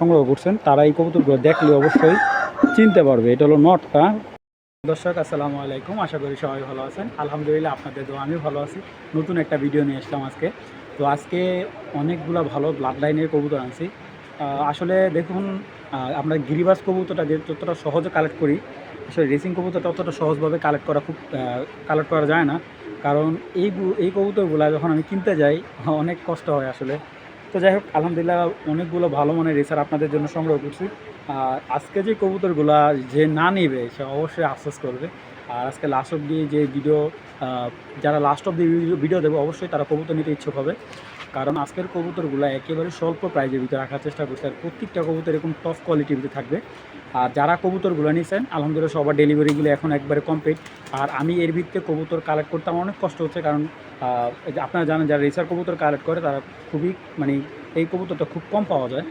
সংগ্রহ করছেন, তারা এই কবুতরগুলো দেখলে অবশ্যই চিনতে পারবে। এটা হলো নটটা। দর্শক, আসসালামু আলাইকুম। আশা করি সবাই ভালো আছেন। আলহামদুলিল্লাহ, আপনাদের তো আমি ভালো আছি। নতুন একটা ভিডিও নিয়ে আসলাম আজকে। তো আজকে অনেকগুলো ভালো ব্লাড লাইনের কবুতর আনছি। আসলে দেখুন আমরা গিরিবাস কবুতরটা যতটা সহজে কালেক্ট করি, আসলে রেসিং কবুতরটা অতটা সহজভাবে কালেক্ট করা খুব কালেক্ট করা যায় না। কারণ এই এই কবুতরগুলো যখন আমি কিনতে যাই, অনেক কষ্ট হয় আসলে। তো যাই হোক, আলহামদুলিল্লাহ অনেকগুলো ভালো মানের রেসার আপনাদের জন্য সংগ্রহ করছি। আর আজকে যে কবুতরগুলা যে না নেবে, সে অবশ্যই আফসোস করবে। আর আজকে লাস্ট অব দিয়ে যে ভিডিও যারা লাস্ট অব দিয়ে ভিডিও দেবে, অবশ্যই তারা কবুতর নিতে ইচ্ছুক হবে। কারণ আজকের কবুতরগুলো একেবারে স্বল্প প্রাইজের ভিতরে রাখার চেষ্টা করছে আর প্রত্যেকটা কবুতর এরকম টপ কোয়ালিটির ভিতরে থাকবে। আর যারা কবুতরগুলো নিয়েছেন আলহামদুলিল্লাহ সবার ডেলিভারিগুলো এখন একবারে কমপ্লিট আর আমি এর ভিত্তিতে কবুতর কালেক্ট করতে আমার অনেক কষ্ট হচ্ছে কারণ আপনারা জানেন যারা রেসার কবুতর কালেক্ট করে, তারা খুবই মানে এই কবুতরটা খুব কম পাওয়া যায়।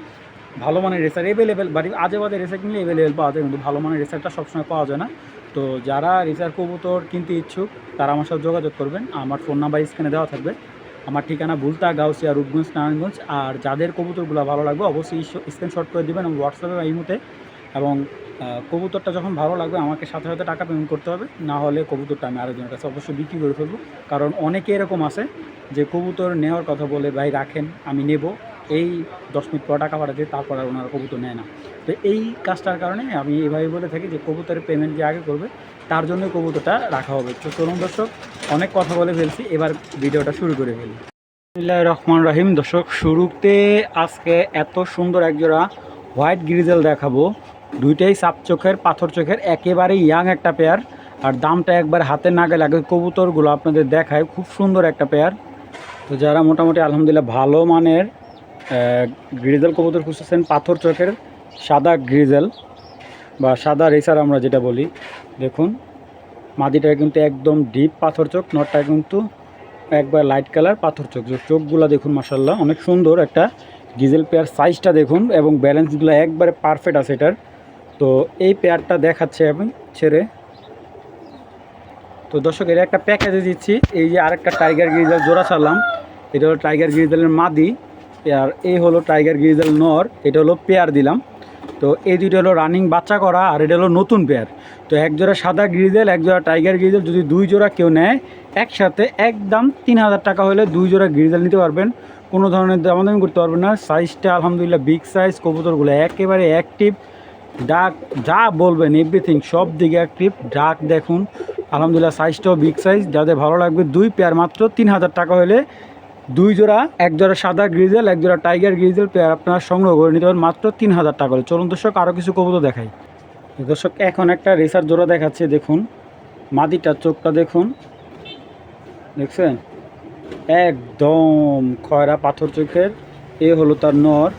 ভালো মানের রেসার এভেলেবেল বাড়ি আজে বাজে রেসার কিনলে এভেলেবেল পাওয়া যায়, কিন্তু ভালো মানের রেসারটা সবসময় পাওয়া যায় না। তো যারা রেসার কবুতর কিনতে ইচ্ছুক, তারা আমার সাথে যোগাযোগ করবেন। আমার ফোন নাম্বার স্ক্রিনে দেওয়া থাকবে। আমার ঠিকানা বুলতা গাউসিয়া রূপগঞ্জ নারায়ণগঞ্জ। আর যাদের কবুতরগুলো ভালো লাগবে, অবশ্যই স্ক্রিনশট করে দেবেন এবং হোয়াটসঅ্যাপে বা ইমুতে এবং কবুতরটা যখন ভালো লাগবে, আমাকে সাথে সাথে টাকা পেমেন্ট করতে হবে। না হলে কবুতরটা আমি আরেকজনের কাছে অবশ্যই বিক্রি করে ফেলব। কারণ অনেকে এরকম আছে যে কবুতর নেওয়ার কথা বলে, ভাই, রাখেন, আমি নেব। এই দশ মিনিট পর টাকা পাঠাতে, তারপর আর ওনারা কবুতর নেয় না। তো এই কাজটার কারণে আমি এভাবে বলে থাকি যে কবুতরের পেমেন্ট যে আগে করবে, তার জন্য কবুতরটা রাখা হবে। তো চলুন দর্শক, অনেক কথা বলে ফেলছি, এবার ভিডিওটা শুরু করে ফেলি। বিসমিল্লাহির রহমান রহিম। দর্শক, শুরুতে আজকে এত সুন্দর একজোড়া হোয়াইট গ্রিজেল দেখাবো। দুইটাই সাপ চোখের, পাথর চোখের, একেবারে ইয়াং একটা পেয়ার আর দামটা একবার হাতে না গেলে আগে কবুতরগুলো আপনাদের দেখায় খুব সুন্দর একটা পেয়ার তো যারা মোটামুটি আলহামদুলিল্লাহ ভালো মানের গ্রিজেল কবুতর খুঁজতেছেন, পাথর চোখের সাদা গ্রিজেল বা সাদা রেসার আমরা যেটা বলি, দেখুন মাদিটা কিন্তু একদম ডিপ পাথর চোখ নটটা কিন্তু একবার লাইট কালার পাথর চোখ। চোখগুলো দেখুন মাসাল্লাহ অনেক সুন্দর একটা ডিজেল পেয়ার সাইজটা দেখুন এবং ব্যালেন্সগুলো একবারে পারফেক্ট আছে এটার। তো এই পেয়ারটা দেখাচ্ছে আমি ছেড়ে, তো দর্শক, এর একটা প্যাকেজে দিচ্ছি। এই যে আরেকটা টাইগার গ্রিজাল জোড়া ছাড়লাম। এটা হলো টাইগার গ্রিজালের মাদি, আর এই হলো টাইগার গ্রিজাল নর। এটা হলো পেয়ার দিলাম। তো এই দুটো হলো রানিং বাচ্চা করা আর এটা হলো নতুন পেয়ার তো এক জোড়া সাদা গ্রিজেল এক জোড়া টাইগার গ্রিজেল যদি দুই জোড়া কেউ নেয়, একসাথে একদম তিন হাজার টাকা হলে দুই জোড়া গ্রিজেল নিতে পারবেন। কোনো ধরনের দাম দামাদামি করতে পারবেন না। সাইজটা আলহামদুলিল্লাহ বিগ সাইজ কবুতরগুলো একেবারে অ্যাক্টিভ ডাক যা বলবেন এভরিথিং সব দিকে অ্যাক্টিভ ডাক দেখুন। আলহামদুলিল্লাহ সাইজটাও বিগ সাইজ যাদের ভালো লাগবে, দুই পেয়ার মাত্র তিন হাজার টাকা হলে দুই জোড়া, এক জোড়া সাদা গ্রিজেল, এক জোড়া টাইগার গ্রিজেল পেয়ার আপনারা সংগ্রহ করে নিতে পারেন মাত্র তিন হাজার টাকা চলুন দর্শক আরও কিছু কবুতর দেখাই। দর্শক, এখন একটা রেসার জোড়া দেখাচ্ছে, দেখুন। মাদিটার চোখটা দেখুন। দেখছেন? একদম খয়রা পাথর চোখের, এ হলো তার নর।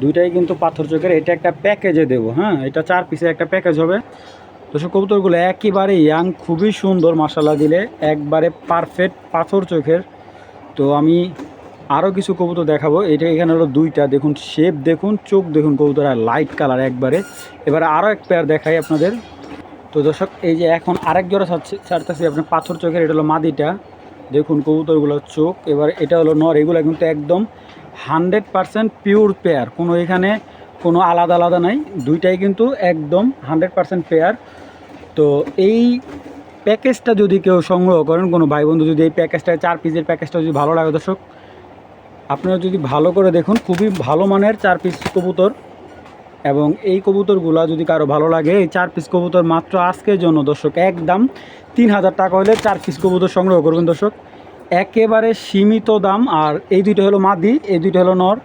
দুইটাই কিন্তু পাথর চোখের, এটা একটা প্যাকেজে দেবো হ্যাঁ? এটা চার পিসে একটা প্যাকেজ হবে। দর্শক, কবুতরগুলো একেবারে ইয়াং খুবই সুন্দর মশালা দিলে একবারে পারফেক্ট পাথর চোখের তো আমি আরও কিছু কবুতর দেখাবো। এটা এখানে হলো দুইটা। দেখুন শেপ দেখুন, চোখ দেখুন কবুতর, আর লাইট কালার একবারে। এবার আরও এক পেয়ার দেখাই আপনাদের। তো দর্শক, এই যে এখন আরেক জোড়া ছাড়তেছি আপনার পাথর চোখের, এটা হলো মাদিটা। দেখুন কবুতরগুলোর চোখ। এবার এটা হলো নর। এগুলো কিন্তু একদম হানড্রেড পারসেন্ট পিওর পেয়ার কোনো এখানে কোনো আলাদা আলাদা নাই। দুইটাই কিন্তু একদম হান্ড্রেড পারসেন্ট পেয়ার তো এই প্যাকেজটা যদি কেউ সংগ্রহ করেন, কোনো ভাই বন্ধু যদি এই প্যাকেজটা, চার পিসের প্যাকেজটা যদি ভালো লাগে দর্শক, আপনারা যদি ভালো করে দেখুন, খুবই ভালো মানের চার পিস কবুতর এবং এই কবুতরগুলা যদি কারও ভালো লাগে, এই চার পিস কবুতর মাত্র আজকের জন্য দর্শক, একদম তিন হাজার টাকা হলে চার পিস কবুতর সংগ্রহ করবেন দর্শক। একেবারে সীমিত দাম, আর এই দুইটা হলো মাদি, এই দুইটা হলো নর।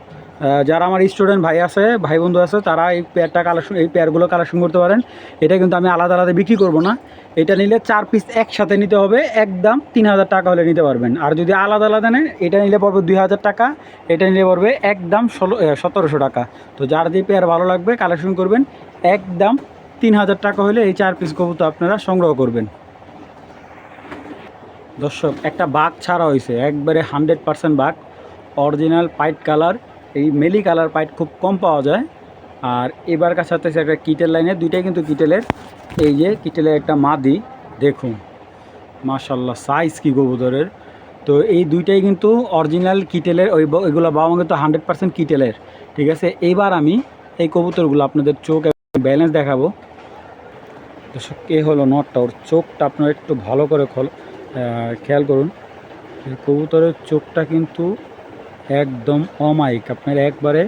যারা আমার স্টুডেন্ট ভাই আছে, ভাই বন্ধু আছে, তারা এই পেয়ারটা কালেকশন এই পেয়ারগুলো কালেকশন করতে পারেন। এটা কিন্তু আমি আলাদা আলাদা বিক্রি করব না। এটা নিলে চার পিস একসাথে নিতে হবে, একদম তিন হাজার টাকা হলে নিতে পারবেন। আর যদি আলাদা আলাদা নেন, এটা নিলে পড়বে দুই হাজার টাকা, এটা নিলে পড়বে একদম ষোলো সতেরোশো টাকা। তো যার যে পেয়ার ভালো লাগবে কালেকশন করবেন, একদম তিন হাজার টাকা হলে এই চার পিস কবুতর আপনারা সংগ্রহ করবেন। দর্শক, একটা বাঘ ছাড়া হয়েছে একবারে হান্ড্রেড পার্সেন্ট বাঘ অরিজিনাল পাইট কালার এই মেলি কালার পাইট খুব কম পাওয়া যায়। আর এবার কাছে একটা কিটেল লাইনের দুইটাই কিন্তু কিটেলের এই যে কিটেলের একটা মাদি, দেখুন। মাশাল্লাহ সাইজ কি কবুতরের তো এই দুইটাই কিন্তু অরিজিনাল কিটেলের ওই ওইগুলো বাবা কিন্তু হান্ড্রেড পার্সেন্ট কিটেলের ঠিক আছে? এইবার আমি এই কবুতরগুলো আপনাদের চোখ ব্যালেন্স দেখাবো। দর্শক, এ হলো নটটা ওর চোখটা আপনারা একটু ভালো করে খেয়াল করুন। কবুতরের চোখটা কিন্তু একদম অমায়িক। আপনার একবারে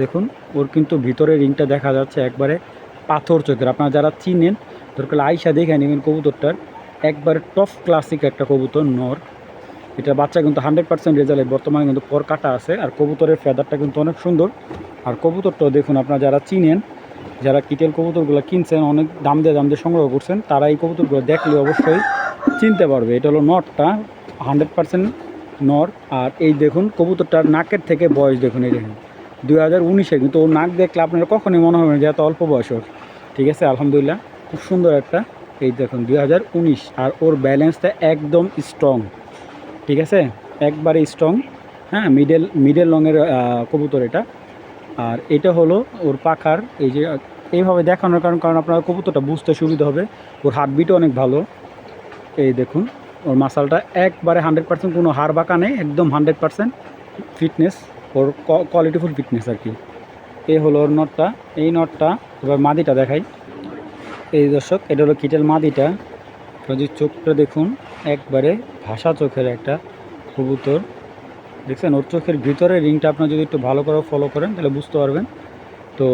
দেখুন, ওর কিন্তু ভিতরে রিংটা দেখা যাচ্ছে একবারে পাথর চোখের। আপনারা যারা চিনেন, দরকার আইসা দেখে নেবেন কবুতরটার। একবারে টপ ক্লাসিক একটা কবুতর, নর। এটা বাচ্চা কিন্তু হান্ড্রেড পার্সেন্ট রেজাল্ট বর্তমানে কিন্তু পর কাটা আছে, আর কবুতরের ফেদারটা কিন্তু অনেক সুন্দর। আর কবুতরটাও দেখুন, আপনারা যারা চিনেন, যারা কিটেল কবুতরগুলো কিনছেন, অনেক দাম দিয়ে দাম দিয়ে সংগ্রহ করছেন, তারা এই কবুতরগুলো দেখলে অবশ্যই চিনতে পারবে। এটা হলো নটটা হান্ড্রেড পার্সেন্ট নর আর এই দেখুন কবুতরটার নাকের থেকে বয়স দেখুন এই দেখুন। দুই হাজার উনিশে কিন্তু ওর নাক দেখলে আপনার কখনই মনে হবে না যে এত অল্প বয়স ওর। ঠিক আছে, আলহামদুলিল্লাহ, খুব সুন্দর একটা, এই দেখুন দুই হাজার উনিশ আর ওর ব্যালেন্সটা একদম স্ট্রং ঠিক আছে, একবারে স্ট্রং হ্যাঁ মিডল মিডল রঙের কবুতর এটা। আর এটা হলো ওর পাখার, এই যে, এইভাবে দেখানোর কারণ কারণ আপনার কবুতরটা বুঝতে সুবিধা হবে। ওর হার্টবিটও অনেক ভালো। এই দেখুন ওর মাসালটা একবারে হান্ড্রেড পার্সেন্ট, কোনো হাড় বাঁকা নেই, একদম হান্ড্রেড পার্সেন্ট ফিটনেস, ওর কোয়ালিটিফুল ফিটনেস আর কি। এই হলো ওর নটটা, এই নটটা, এবার মাদিটা দেখাই। এই দর্শক, এটা হলো কিটেল মাদিটা। যদি চোখটা দেখুন, একবারে ভাষা চোখের একটা কবুতর। দেখছেন, ওর চোখের ভিতরে রিংটা আপনার যদি একটু ভালো করে ফলো করেন, তাহলে বুঝতে পারবেন। তো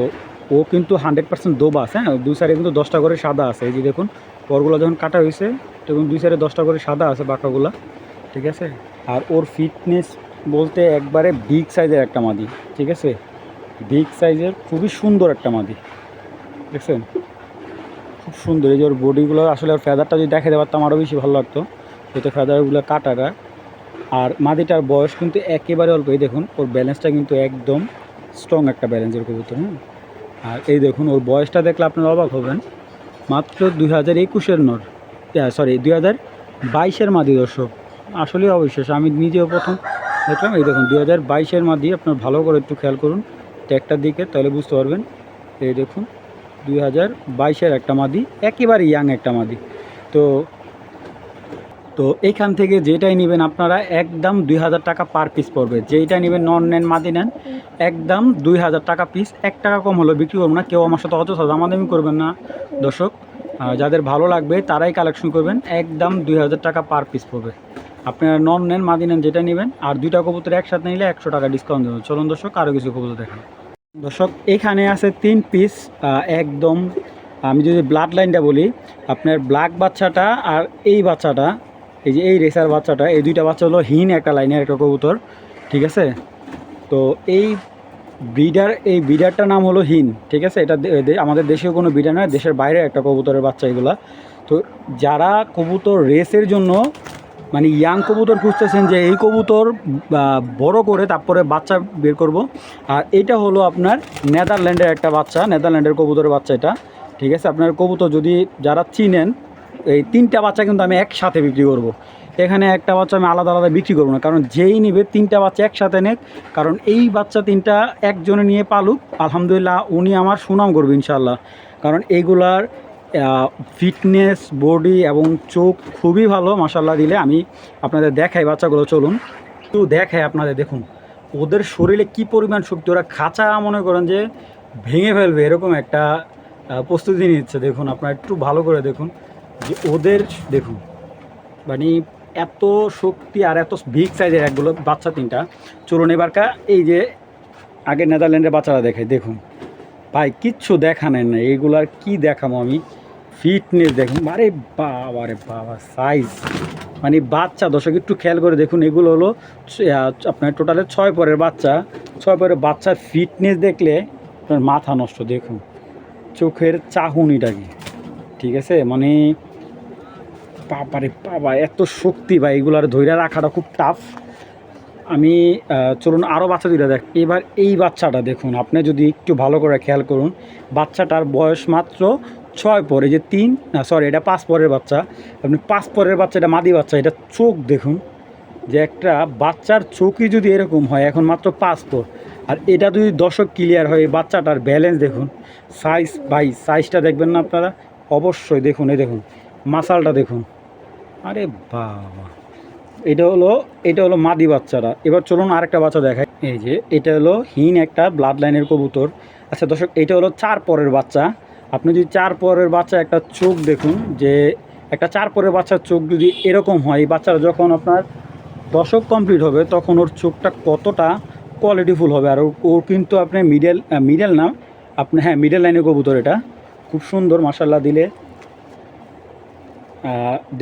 ও কিন্তু হান্ড্রেড পার্সেন্ট দোবাস হ্যাঁ? দুই সাইডে কিন্তু দশটা করে সাদা আছে। এই যে দেখুন, পরগুলো যখন কাটা হয়েছে তখন দুই সাইডে দশটা করে সাদা আছে বাঁকাগুলা, ঠিক আছে? আর ওর ফিটনেস বলতে একবারে বিগ সাইজের একটা মাদি, ঠিক আছে? বিগ সাইজের খুবই সুন্দর একটা মাদি, দেখছেন? খুব সুন্দর, এই যে ওর বডিগুলো আসলে ওর ফেদারটা যদি দেখে পারতাম আরও বেশি ভালো লাগতো, যেহেতু ফেদারগুলো কাটাটা। আর মাদিটার বয়স কিন্তু একেবারে অল্প, এই দেখুন, ওর ব্যালেন্সটা কিন্তু একদম স্ট্রং একটা ব্যালেন্সের কবুতর হ্যাঁ? আর এই দেখুন, ওর বয়সটা দেখলে আপনারা অবাক হবেন, মাত্র দুই হাজার একুশের নর। সরি দুই হাজার বাইশের মাদি দর্শক। আসলেই অবিশ্বাস আমি নিজেও প্রথম দেখলাম। এই দেখুন, দুই হাজার বাইশের মাদি, আপনার ভালো করে একটু খেয়াল করুন ট্যাগটার দিকে, তাহলে বুঝতে পারবেন। এই দেখুন, দুই হাজার বাইশের একটা মাদি একেবারে ইয়াং একটা মাদি। তো তো এইখান থেকে যেটাই নেবেন আপনারা, একদম দুই হাজার টাকা পার পিস পড়বে। যেইটা নেবেন নন নেন, মাদি নেন, একদম দুই হাজার টাকা পিস এক টাকা কম হলো বিক্রি করব না, কেউ আমার সাথে অযথা দামাদামি করবেন না। দর্শক যাদের ভালো লাগবে, তারাই কালেকশন করবেন। একদম দুই হাজার টাকা পার পিস পড়বে। আপনারা নন নেন, মাদি নেন, যেটা নেবেন, আর দুইটা কবুতর একসাথে নিলে একশো টাকা ডিসকাউন্ট দেবেন। চলুন দর্শক আরও কিছু কবুতর দেখেন। দর্শক, এখানে আছে তিন পিস একদম, আমি যদি ব্লাড লাইনটা বলি, আপনার ব্ল্যাক বাচ্চাটা আর এই বাচ্চাটা, এই যে এই রেসার বাচ্চাটা, এই দুইটা বাচ্চা হলো হিন একটা লাইনের একটা কবুতর, ঠিক আছে? তো এই ব্রিডার, এই ব্রিডারটার নাম হলো হিন, ঠিক আছে? এটা আমাদের দেশেও কোনো ব্রিডার নয়, দেশের বাইরে একটা কবুতরের বাচ্চা এগুলা। তো যারা কবুতর রেসের জন্য মানে ইয়াং কবুতর খুঁজতেছেন যে এই কবুতর বড় করে তারপরে বাচ্চা বের করব। আর এটা হলো আপনার নেদারল্যান্ডের একটা বাচ্চা, নেদারল্যান্ডের কবুতরের বাচ্চা এটা, ঠিক আছে? আপনার কবুতর যদি যারা চিনেন, এই তিনটা বাচ্চা কিন্তু আমি একসাথে বিক্রি করব। এখানে একটা বাচ্চা আমি আলাদা আলাদা বিক্রি করব না, কারণ যেই নিবে তিনটা বাচ্চা একসাথে নেক, কারণ এই বাচ্চা তিনটা একজনে নিয়ে পালুক, আলহামদুলিল্লাহ উনি আমার সুনাম করবে ইনশাল্লাহ কারণ এইগুলার ফিটনেস বডি এবং চোখ খুবই ভালো মাসাল্লাহ দিলে আমি আপনাদের দেখাই বাচ্চাগুলো, চলুন। একটু দেখাই আপনাদের, দেখুন। ওদের শরীরে কি পরিমাণ শক্তি, ওরা খাঁচা মনে করেন যে ভেঙে ফেলবে, এরকম একটা প্রস্তুতি নিচ্ছে। দেখুন, আপনারা একটু ভালো করে দেখুন। যে ওদের, দেখুন মানে এত শক্তি আর এত বিগ সাইজের একগুলো বাচ্চা তিনটা। চলুন এবারকা এই যে আগে নেদারল্যান্ডের বাচ্চারা দেখে, দেখুন। ভাই, কিচ্ছু দেখা নেন না এইগুলার কি দেখাবো আমি? ফিটনেস দেখুন। আরে বাবা রে বাবা সাইজ মানে বাচ্চা দর্শক, একটু খেয়াল করে দেখুন, এগুলো হলো আপনার টোটালে ছয় পরের বাচ্চা। ছয় পরের বাচ্চার ফিটনেস দেখলে আপনার মাথা নষ্ট, দেখুন। চোখের চাহুনিটা কি? ঠিক আছে? মানে বাবারে বাবা, এত শক্তি ভাই, এগুলার ধৈর্য রাখাটা খুব টাফ আমি চলুন আরও বাচ্চা দুইটা দেখ। এবার এই বাচ্চাটা দেখুন, আপনি যদি একটু ভালো করে খেয়াল করুন, বাচ্চাটার বয়স মাত্র ছয় পরে যে তিন, না সরি এটা পাঁচ পরের বাচ্চা। আপনি পাঁচ পরের বাচ্চা, এটা মাদি বাচ্চা, এটা চোখ দেখুন, যে একটা বাচ্চার চোখই যদি এরকম হয়, এখন মাত্র পাঁচ পর। আর এটা যদি দশক ক্লিয়ার হয় বাচ্চাটার ব্যালেন্স দেখুন সাইজ বাই সাইজটা দেখবেন না আপনারা? অবশ্যই দেখুন, এই দেখুন মাসালটা দেখুন। আরে বাবা। এটা হলো এটা হলো মাদি বাচ্চারা। এবার চলুন আরেকটা বাচ্চা দেখায় এই যে, এটা হলো হিন একটা ব্লাড লাইনের কবুতর। আচ্ছা দর্শক, এটা হলো চার পরের বাচ্চা। আপনি যদি চার পরের বাচ্চা একটা চোখ দেখুন, যে একটা চার পরের বাচ্চার চোখ যদি এরকম হয়, এই বাচ্চারা যখন আপনার দশক কমপ্লিট হবে, তখন ওর চোখটা কতটা কোয়ালিটিফুল হবে। আর ওর কিন্তু আপনি মিডল মিডল না আপনি হ্যাঁ মিডল লাইনের কবুতর এটা। খুব সুন্দর মাসাল্লাহ দিলে।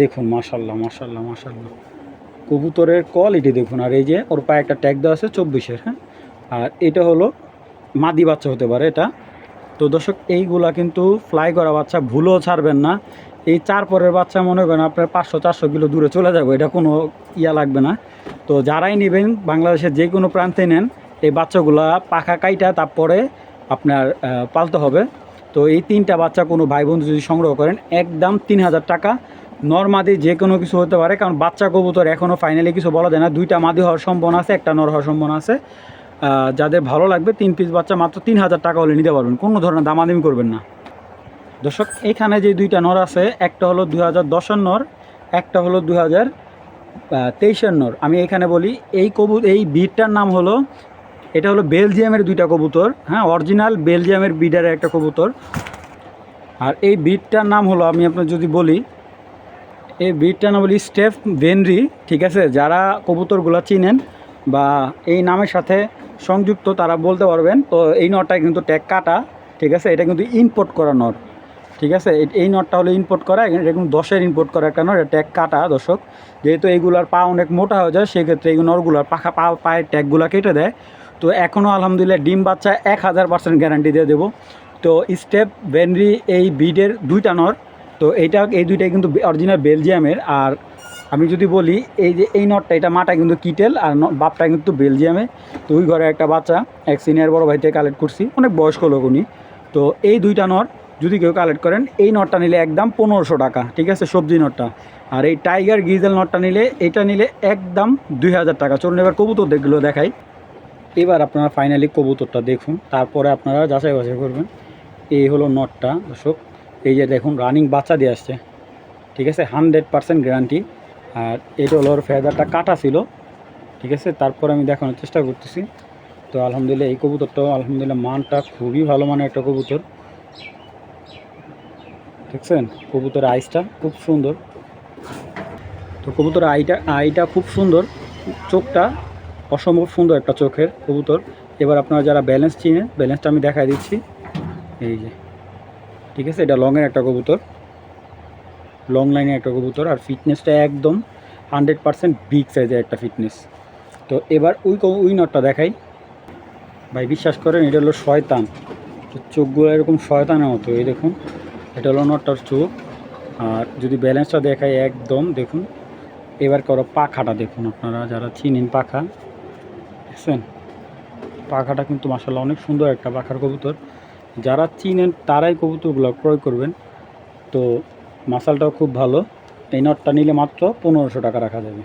দেখুন মাসাল্লাহ মাসাল্লাহ মাসাল্লাহ কবুতরের কোয়ালিটি দেখুন, আর এই যে ওর পায়ে একটা ট্যাগ দেওয়া আছে চব্বিশের হ্যাঁ? আর এটা হলো মাদি বাচ্চা হতে পারে এটা। তো দর্শক, এইগুলা কিন্তু ফ্লাই করা বাচ্চা ভুলও ছাড়বেন না। এই চার পরের বাচ্চা মনে করেন আপনার পাঁচশো, চারশো কিলো দূরে চলে যাবে, এটা কোনো ইয়া লাগবে না। তো যারাই নেবেন, বাংলাদেশের যে কোনো প্রান্তে নেন, এই বাচ্চাগুলা পাখা কাইটা তারপরে আপনার পালতে হবে। তো এই তিনটা বাচ্চা কোনো ভাই বন্ধু যদি সংগ্রহ করেন একদম তিন হাজার টাকা। নর্মাদি যে কোনো কিছু হতে পারে, কারণ বাচ্চা কবুতর এখনও ফাইনালি কিছু বলা যায় না। দুইটা মাদি হওয়ার সম্ভাবনা আছে, একটা নর হওয়ার সম্ভাবনা আছে। যাদের ভালো লাগবে, তিন পিস বাচ্চা মাত্র তিন হাজার টাকা হলে নিতে পারবেন। কোনো ধরনের দামাদামি করবেন না। দর্শক, এখানে যে দুইটা নর আছে, একটা হলো দু হাজার দশের নর, একটা হলো দু হাজার তেইশের নর। আমি এখানে বলি, এই কবু এই বীরটার নাম হলো এটা হলো বেলজিয়ামের দুইটা কবুতর হ্যাঁ অরিজিনাল বেলজিয়ামের বিডারের একটা কবুতর। আর এই বিটটার নাম হলো, আমি আপনার যদি বলি, এই বিটটার নাম বলি স্টেফ ভেনরি, ঠিক আছে? যারা কবুতরগুলো চিনেন বা এই নামের সাথে সংযুক্ত, তারা বলতে পারবেন, তো এই নটটা কিন্তু ট্যাগ কাটা, ঠিক আছে? এটা কিন্তু ইম্পোর্ট করা নট, ঠিক আছে? এই- নটটা হলো ইম্পোর্ট করা, এটা কিন্তু দশের ইম্পোর্ট করা একটা নট, এটা ট্যাগ কাটা, দর্শক। যেহেতু এইগুলার পা অনেক মোটা হয়ে যায়, সেক্ষেত্রে এই নরগুলার পাখা, পা, পায়ের ট্যাগগুলো কেটে দেয়। তো এখনও আলহামদুলিল্লাহ ডিম বাচ্চা এক হাজার পার্সেন্ট গ্যারান্টি দিয়ে দেবো। তো স্টেপ ভেনরি এই বিডের দুইটা নর, তো এইটা, এই দুইটাই কিন্তু অরিজিনাল বেলজিয়ামের আর আমি যদি বলি, এই যে এই নটটা এটা মাটা কিন্তু কিটেল আর বাপটা কিন্তু বেলজিয়ামে তো ওই ঘরে একটা বাচ্চা, এক সিনিয়র বড় ভাই থেকে কালেক্ট করছি, অনেক বয়স্ক লোক উনি। তো এই দুইটা নট যদি কেউ কালেক্ট করেন, এই নটটা নিলে একদম পনেরোশো টাকা, ঠিক আছে, সবজি নটটা আর এই টাইগার গিজেল নটটা নিলে, এটা নিলে একদম দুই হাজার টাকা। চলুন এবার কবুতর দেখগুলো দেখাই। এবার আপনারা ফাইনালি কবুতরটা দেখুন, তারপরে আপনারা যাচাই বাছাই করবেন। এই হলো নটটা, দর্শক। এই যে দেখুন রানিং বাচ্চা দিয়ে আসছে। ঠিক আছে? হান্ড্রেড পার্সেন্ট গ্যারান্টি আর এটা হলো ওর ফেদারটা কাটা ছিল। ঠিক আছে? তারপর আমি দেখানোর চেষ্টা করতেছি। তো আলহামদুলিল্লাহ, এই কবুতরটাও আলহামদুলিল্লাহ মানটা খুবই ভালো মানের একটা কবুতর। দেখছেন? কবুতর আইসটা খুব সুন্দর। তো কবুতর আইটা আইটা খুব সুন্দর। চোখটা অসম্ভব সুন্দর একটা চোখের কবুতর। এবার আপনারা যারা ব্যালেন্স চিনেন ব্যালেন্সটা আমি দেখাই দিচ্ছি। এই যে, ঠিক আছে? এটা লংয়ের একটা কবুতর। লং লাইনের একটা কবুতর আর ফিটনেসটা একদম হান্ড্রেড পারসেন্ট বিগ সাইজের একটা ফিটনেস তো এবার ওই ওই নটটা দেখাই। ভাই, বিশ্বাস করেন, এটা হলো শয়তান। তো চোখগুলো এরকম শয়তানের মতো। এই দেখুন, এটা হলো নটটার চোখ। আর যদি ব্যালেন্সটা দেখাই একদম, দেখুন, এবার করো পাখাটা দেখুন আপনারা, যারা চিনেন পাখা। দেখছেন? পাখাটা কিন্তু মাসাল্লাহ অনেক সুন্দর একটা পাখার কবুতর। যারা চিনেন তারাই কবুতরগুলো ক্রয় করবেন। তো মাসালটাও খুব ভালো। এই নটটা নিলে মাত্র পনেরোশো টাকা রাখা যাবে।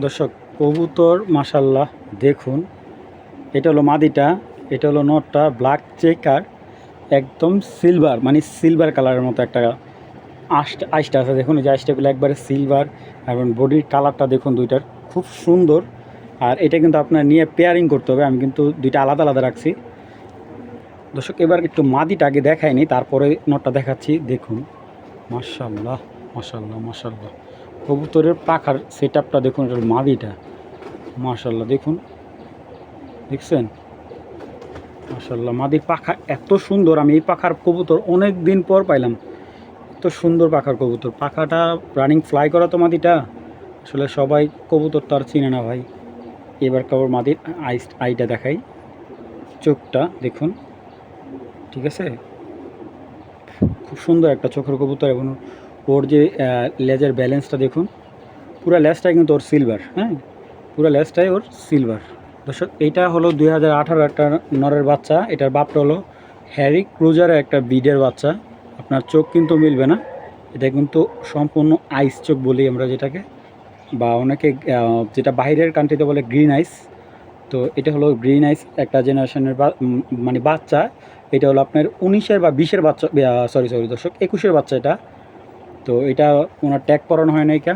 দর্শক, কবুতর মাসাল্লাহ দেখুন। এটা হলো মাদিটা, এটা হলো নটটা, ব্ল্যাক চেকার, একদম সিলভার মানে সিলভার কালারের মতো একটা আঁশটা আইসটা আছে। দেখুন যে আইসটাগুলো একবারে সিলভার, এবং বডির কালারটা দেখুন দুইটার। খুব সুন্দর। আর এটা কিন্তু আপনার নিয়ে পেয়ারিং করতে হবে। আমি কিন্তু দুইটা আলাদা আলাদা রাখছি। দর্শক, এবার একটু মাদিটা আগে দেখাইনি, তারপরে নটটা দেখাচ্ছি। দেখুন মার্শাল্লাহ মার্শাল্লাহ মার্শাল্লাহ কবুতরের পাখার সেট আপটা দেখুন এটা মাদিটা। মার্শাল্লাহ দেখুন। দেখছেন? মার্শাল্লাহ মাদির পাখা এত সুন্দর। আমি এই পাখার কবুতর অনেক দিন পর পাইলাম। এত সুন্দর পাখার কবুতর। পাখাটা রানিং ফ্লাই করা তো মাদিটা। আসলে সবাই কবুতর তো আর চিনে না ভাই। এবার কাবর মাদির আইস, আইটা দেখাই। চোখটা দেখুন। ঠিক আছে? খুব সুন্দর একটা চোখের কবুতর এবং ওর যে লেজের ব্যালেন্সটা দেখুন। পুরো লেজটাই কিন্তু ওর সিলভার হ্যাঁ? পুরো লেজটাই ওর সিলভার দর্শক, এইটা হলো দুই হাজার আঠারো একটা নরের বাচ্চা। এটার বাপটা হলো হ্যারি ক্রুজারের একটা বিডের বাচ্চা। আপনার চোখ কিন্তু মিলবে না। এটা কিন্তু সম্পূর্ণ আইস চোখ বলি আমরা যেটাকে। বা অনেকে যেটা বাইরের কান্ট্রিতে বলে গ্রিন আইস তো এটা হলো গ্রিন আইস একটা জেনারেশনের মানে বাচ্চা। এটা হলো আপনার উনিশের বা বিশের বাচ্চা সরি সরি দর্শক, একুশের বাচ্চা এটা। তো এটা ওনার ট্যাগ পরানো হয় না এটা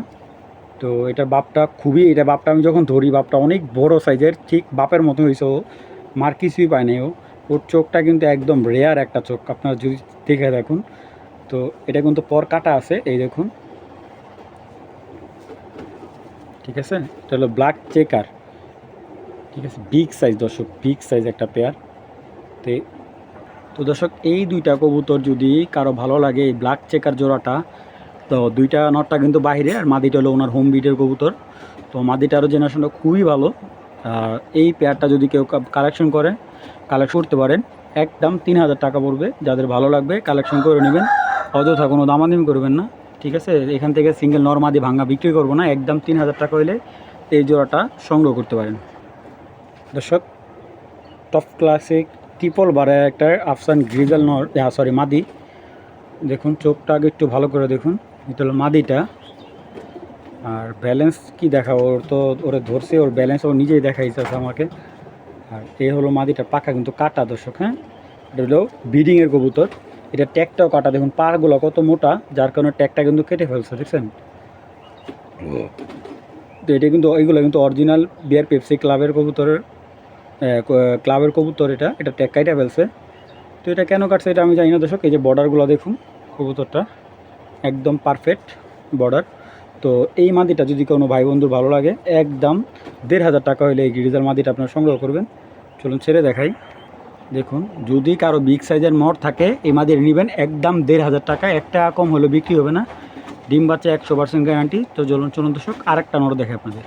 তো এটার বাপটা খুবই, এটা বাপটা আমি যখন ধরি, বাপটা অনেক বড় সাইজের ঠিক বাপের মতো হয়েছে ও। মার কিছুই পায় নাই ও। ওর চোখটা কিন্তু একদম রেয়ার একটা চোখ। আপনারা যদি দেখে দেখুন তো এটা কিন্তু পর কাটা আছে, এই দেখুন। ঠিক আছে? এটা হলো ব্ল্যাক চেকার ঠিক আছে? বিগ সাইজ দর্শক বিগ সাইজ একটা পেয়ার তো তো দর্শক, এই দুইটা কবুতর যদি কারও ভালো লাগে, এই ব্ল্যাক চেকার জোড়াটা, তো দুইটা নটটা কিন্তু বাইরে আর মাদিটা হলো ওনার হোম বিটের কবুতর। তো মাদিটারও জেনারেশনটা খুবই ভালো। আর এই পেয়ারটা যদি কেউ কালেকশন করে কালেকশন করতে পারেন, একদম তিন হাজার টাকা পড়বে। যাদের ভালো লাগবে কালেকশন করে নেবেন। অযথা কোনো দামাদামি করবেন না। ঠিক আছে? এখান থেকে সিঙ্গেল নর্মাদি ভাঙ্গা বিক্রি করব না, একদম তিন হাজার টাকা হলে এই জোড়াটা সংগ্রহ করতে পারেন। দর্শক টপ ক্লাসিক ট্রিপল বারে একটা আফসান গ্রিজাল নর সরি মাদি। দেখুন, চোখটা আগে একটু ভালো করে দেখুন। এটা হলো মাদিটা। আর ব্যালেন্স কি দেখা ওর তো ওরে ধরছে, ওর ব্যালেন্স ও নিজেই দেখাইছে আমাকে। আর এ হলো মাদিটা পাকা কিন্তু কাটা, দর্শক হ্যাঁ? এটা হলো বিডিংয়ের কবুতর। এটা ট্যাগটাও কাটা, দেখুন পাড়গুলো কত মোটা, যার কারণে ট্যাগটা কিন্তু কেটে ফেলছে, দেখছেন? তো এটা কিন্তু এইগুলো কিন্তু অরিজিনাল বিয়ার পেপসি ক্লাবের কবুতরের ক্লাবের কবুতর এটা এটা ট্যাগ কাইটা ফেলছে। তো এটা কেন কাটছে এটা আমি জানি না দর্শক, এই যে বর্ডারগুলো দেখুন, কবুতরটা, একদম পারফেক্ট বর্ডার তো এই মাদিটা যদি কোনো ভাই বন্ধুর ভালো লাগে, একদম দেড় হাজার টাকা হলে এই গিরিজার মাদিটা আপনারা সংগ্রহ করবেন। চলুন ছেড়ে দেখাই। দেখুন, যদি কারও বিগ সাইজের মর থাকে, এই মাদির নেবেন একদম দেড় হাজার টাকা। এক টাকা কম হলে বিক্রি হবে না। ডিম বাচ্চা একশো পার্সেন্ট গ্যারান্টি তো চলুন চলুন দর্শক, আরেকটা নর দেখে আপনাদের।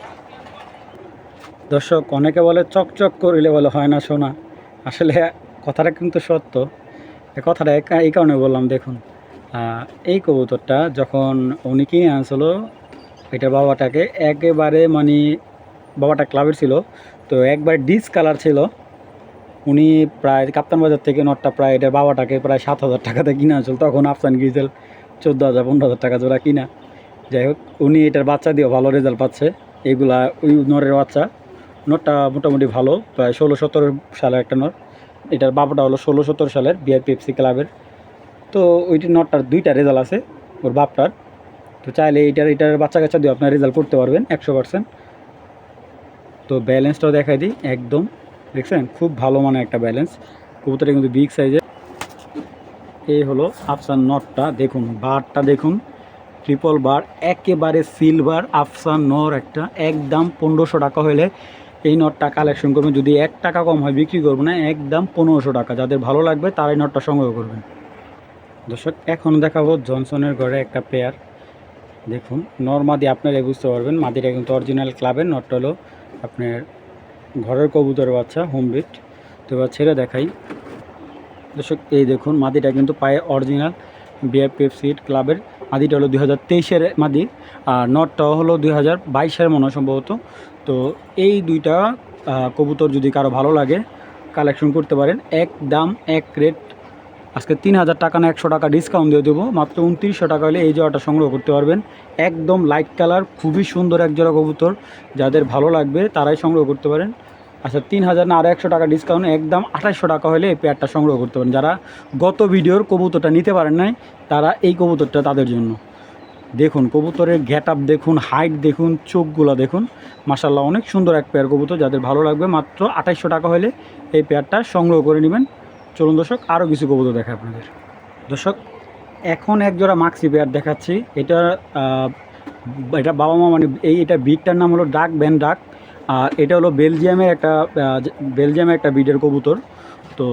দর্শক, অনেকে বলে চকচক করিলে বলে হয় না শোনা আসলে কথাটা কিন্তু সত্য। কথাটা এই কারণে বললাম, দেখুন এই কবুতরটা যখন উনি কিনে আনছিল, এটা বাবাটাকে একেবারে মানে বাবাটা ক্লাবের ছিল, তো একবার ডিস কালার ছিল। উনি প্রায় কাপ্তান বাজার থেকে নটটা প্রায় এটা বাবাটাকে প্রায় সাত হাজার টাকাতে কিনে আনছিল। তখন আফসান গিজেল চোদ্দ হাজার, পনেরো হাজার টাকা জোড়া কিনা। যাই হোক, উনি এটার বাচ্চা দিয়েও ভালো রেজাল্ট পাচ্ছে। এগুলা ওই নরের বাচ্চা। নটটা মোটামুটি ভালো, প্রায় ষোলো সতেরো সালের একটা নট। এটার বাবাটা হলো ষোলো সতেরো সালের বিআর পেপসি ক্লাবের। তো ওইটি নটটার দুইটা রেজাল্ট আছে, ওর বাপটার। তো চাইলে এইটার এটার বাচ্চা কাচ্চা দিয়ে আপনার রেজাল্ট করতে পারবেন একশো পার্সেন্ট তো ব্যালেন্সটাও দেখাই দিই, একদম দেখছেন? খুব ভালো মানে একটা ব্যালেন্স কবুতরটা কিন্তু বিগ সাইজের এই হলো আফসান নটটা দেখুন, বারটা দেখুন। ট্রিপল বার একেবারে সিলভার আফসান নর একটা, একদম পনেরোশো টাকা হলে এই নটটা কালেকশন করবেন। যদি এক টাকা কম হয়, বিক্রি করব না, একদম পনেরোশো টাকা। যাদের ভালো লাগবে, তারাই নটটা সংগ্রহ করবেন। দর্শক, এখন দেখাবো জনসনের ঘরে একটা পেয়ার দেখুন, নর মাদি আপনারাই বুঝতে পারবেন। মাদিটা কিন্তু অরিজিনাল ক্লাবের নটটা হলো আপনার ঘরের কবুতরের বাচ্চা হোম বিট তো এবার ছেড়ে দেখাই। দর্শক, এই দেখুন, মাদিটা কিন্তু পায়ে অরিজিনাল বিআর পেপসিট ক্লাবের। মাদিটা হলো দুই হাজার তেইশের মাদি, আর নটটাও হলো দুই হাজার বাইশের মনে সম্ভবত। তো এই দুইটা কবুতর যদি কারও ভালো লাগে কালেকশন করতে পারেন। এক দাম এক রেট আজকে তিন হাজার টাকা না একশো টাকা ডিসকাউন্ট দিয়ে দেবো। মাত্র উনত্রিশশো টাকা হলে এই জোড়াটা সংগ্রহ করতে পারবেন। একদম লাইট কালার খুবই সুন্দর এক জোড়া কবুতর। যাদের ভালো লাগবে তারাই সংগ্রহ করতে পারেন। আচ্ছা তিন হাজার না আরও একশো টাকা ডিসকাউন্ট একদম আঠাশশো টাকা হলে এই পেয়ারটা সংগ্রহ করতে পারেন। যারা গত ভিডিওর কবুতরটা নিতে পারেন নাই, তারা এই কবুতরটা তাদের জন্য। দেখুন, কবুতরের গ্যাট আপ দেখুন হাইট দেখুন, চোখগুলো দেখুন। মাসাল্লাহ অনেক সুন্দর এক পেয়ার কবুতর। যাদের ভালো লাগবে, মাত্র আঠাইশশো টাকা হলে এই পেয়ারটা সংগ্রহ করে নেবেন। চলুন দর্শক আরও কিছু কবুতর দেখায় আপনাদের। দর্শক, এখন এক জোড়া মাক্সি পেয়ার দেখাচ্ছি। এটা এটা বাবা মা মানে এই, এটা বিটটার নাম হলো ডাক ব্যান ডাক এটা হলো বেলজিয়ামের একটা বেলজিয়ামের একটা বিডের কবুতর। তো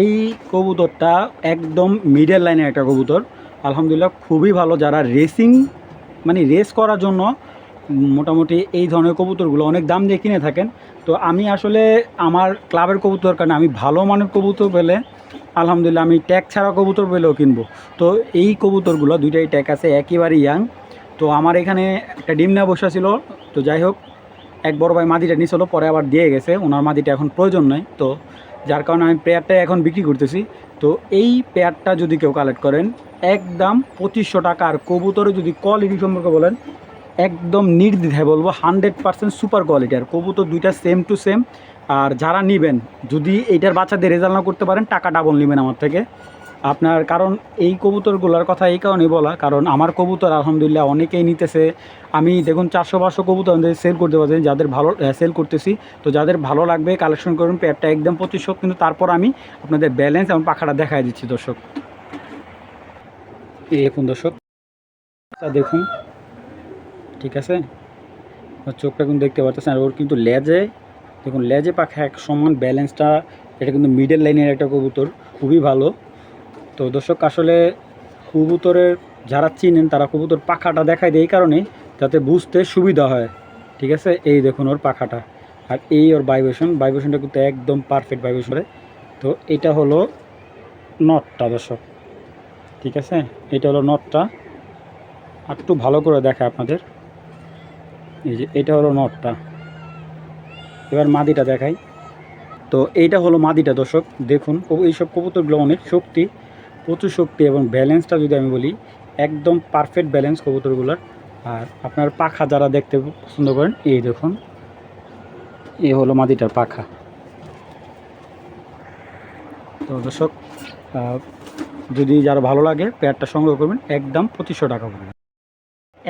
এই কবুতরটা একদম মিডল লাইনের একটা কবুতর। আলহামদুলিল্লাহ, খুবই ভালো। যারা রেসিং মানে রেস করার জন্য মোটামুটি এই ধরনের কবুতরগুলো অনেক দাম দিয়ে কিনে থাকেন। তো আমি আসলে আমার ক্লাবের কবুতর কারণে আমি ভালো মানের কবুতর পেলে আলহামদুলিল্লাহ আমি ট্যাগ ছাড়া কবুতর পেলেও কিনবো। তো এই কবুতরগুলো, দুইটাই ট্যাগ আছে একেবারে ইয়াং তো আমার এখানে একটা ডিম নেওয়া বসা ছিল। তো যাই হোক, এক বড় ভাই মাদিটা নিয়েছিল পরে আবার দিয়ে গেছে। ওনার মাদিটা এখন প্রয়োজন নাই। তো যার কারণে আমি পেয়ারটা এখন বিক্রি করতেছি। তো এই পেয়ারটা যদি কেউ কালেক্ট করেন, একদম পঁচিশশো টাকা। আর কবুতরে যদি কোয়ালিটি সম্পর্কে বলেন একদম নির্দ্বিধায় বলব হান্ড্রেড পার্সেন্ট সুপার কোয়ালিটি আর কবুতর দুইটা সেম টু সেম আর যারা নেবেন, যদি এইটার বাচ্চাদের রেজাল্ট না করতে পারেন, টাকা ডাবল নেবেন আমার থেকে। আপনার কারণ এই কবুতরগুলোর কথা এই কারণেই বলা, কারণ আমার কবুতর আলহামদুলিল্লাহ অনেকেই নিতেছে। আমি দেখুন, চারশো, পাঁচশো কবুতর আমাদের সেল করতে পারছি, যাদের ভালো সেল করতেছি। তো যাদের ভালো লাগবে কালেকশন করুন পেয়ারটা একদম পঁচিশশো কিন্তু তারপর আমি আপনাদের ব্যালেন্স এবং পাখাটা দেখাই দিচ্ছি, দর্শক। এই দেখুন, দর্শক। দেখুন ঠিক আছে? চোখটা কিন্তু দেখতে পাচ্ছেন আর ওর কিন্তু লেজে, দেখুন, লেজে পাখা এক সমান ব্যালেন্সটা, এটা কিন্তু মিডল লাইনের একটা কবুতর, খুবই ভালো। তো দর্শক, আসলে কবুতরের যারা চিনেন, তারা কবুতর পাখাটা দেখায় দেয় এই কারণে যাতে বুঝতে সুবিধা হয়। ঠিক আছে? এই দেখুন ওর পাখাটা। আর এই ওর ভাইব্রেশন ভাইব্রেশনটা কিন্তু একদম পারফেক্ট ভাইব্রেশন তো এটা হলো নটটা দর্শক। ঠিক আছে? এটা হলো নটটা আর একটু ভালো করে দেখায় আপনাদের। এই যে, এটা হলো নটটা। এবার মাদিটা দেখাই। তো এইটা হলো মাদিটা, দর্শক। দেখুন এইসব কবুতরগুলো অনেক শক্তি, প্রচুর শক্তি এবং ব্যালেন্সটা যদি আমি বলি, একদম পারফেক্ট ব্যালেন্স কবুতরগুলোর। আর আপনার পাখা যারা দেখতে পছন্দ করেন, এই দেখুন। এই হলো মাদিটার পাখা। তো দর্শক যদি যারা ভালো লাগে, পেয়ারটা সংগ্রহ করবেন, একদম পঁচিশশো টাকা পড়বে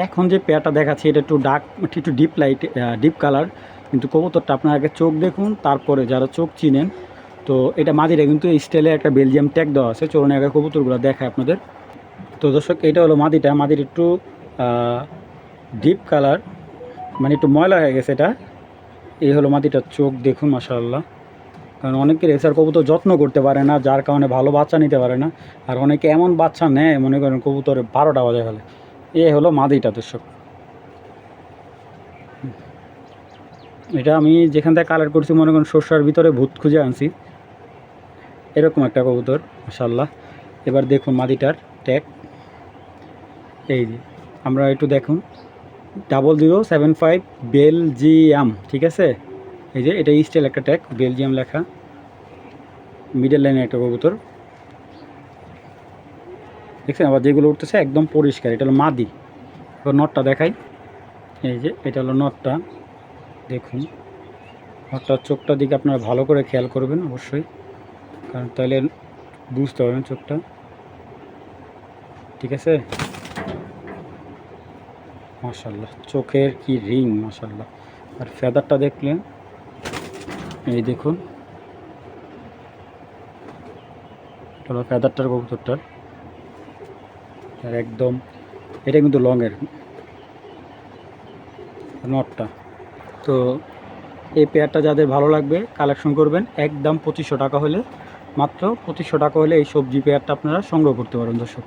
এখন যে পেয়ারটা দেখাচ্ছি, এটা একটু ডার্ক একটু ডিপ লাইট ডিপ কালার কিন্তু কবুতরটা আপনার আগে চোখ দেখুন, তারপরে যারা চোখ চিনেন, তো এটা মাদিরা কিন্তু স্টাইলে একটা বেলজিয়াম ট্যাগ দেওয়া আছে, চলুন আগে কবুতরগুলো দেখায় আপনাদের। তো দর্শক, এটা হলো মাদিটা মাদির একটু ডিপ কালার মানে একটু ময়লা হয়ে গেছে এটা। এই হলো মাদিটার চোখ দেখুন, মাশাআল্লাহ। কারণ অনেকে রেসার কবুতর যত্ন করতে পারে না, যার কারণে ভালো বাচ্চা নিতে পারে না। আর অনেকে এমন বাচ্চা নেয়, মনে করেন কবুতরে বারোটা বাজে ফেলে। এ হলো মাদিটা, দর্শক। এটা আমি যেখান থেকে কালার করছি, মনে করেন শস্যার ভিতরে ভূত খুঁজে আনছি। এরকম একটা কবুতর মাশাল্লাহ এবার দেখুন মাদিটার ট্যাগ এই যে, আমরা একটু দেখুন। Double zero seven five Belgium ঠিক আছে? এই যে, এটা স্টাইল একটা ট্যাগ বেলজিয়াম লেখা। মিডল লাইনের একটা কবুতর। দেখছেন? আবার যেগুলো উঠতেছে একদম পরিষ্কার। এটা হলো মাদি। এবার নটটা দেখাই। এই যে, এটা হলো নটটা। দেখুন। নটটার চোখটার দিকে আপনারা ভালো করে খেয়াল করবেন অবশ্যই। কারণ তাহলে বুঝতে পারবেন চোখটা। ঠিক আছে? মাশাল্লাহ চোখের কি রিং মাশাল্লাহ আর ফেদারটা দেখলে, এই দেখুন। ফেদারটার কবুতরটার। আর একদম, এটা কিন্তু লংয়ের নটটা। তো এই পেয়ারটা যাদের ভালো লাগবে কালেকশন করবেন। একদম পঁচিশশো টাকা হলে, মাত্র পঁচিশশো টাকা হলে এই সবজি পেয়ারটা আপনারা সংগ্রহ করতে পারেন দর্শক।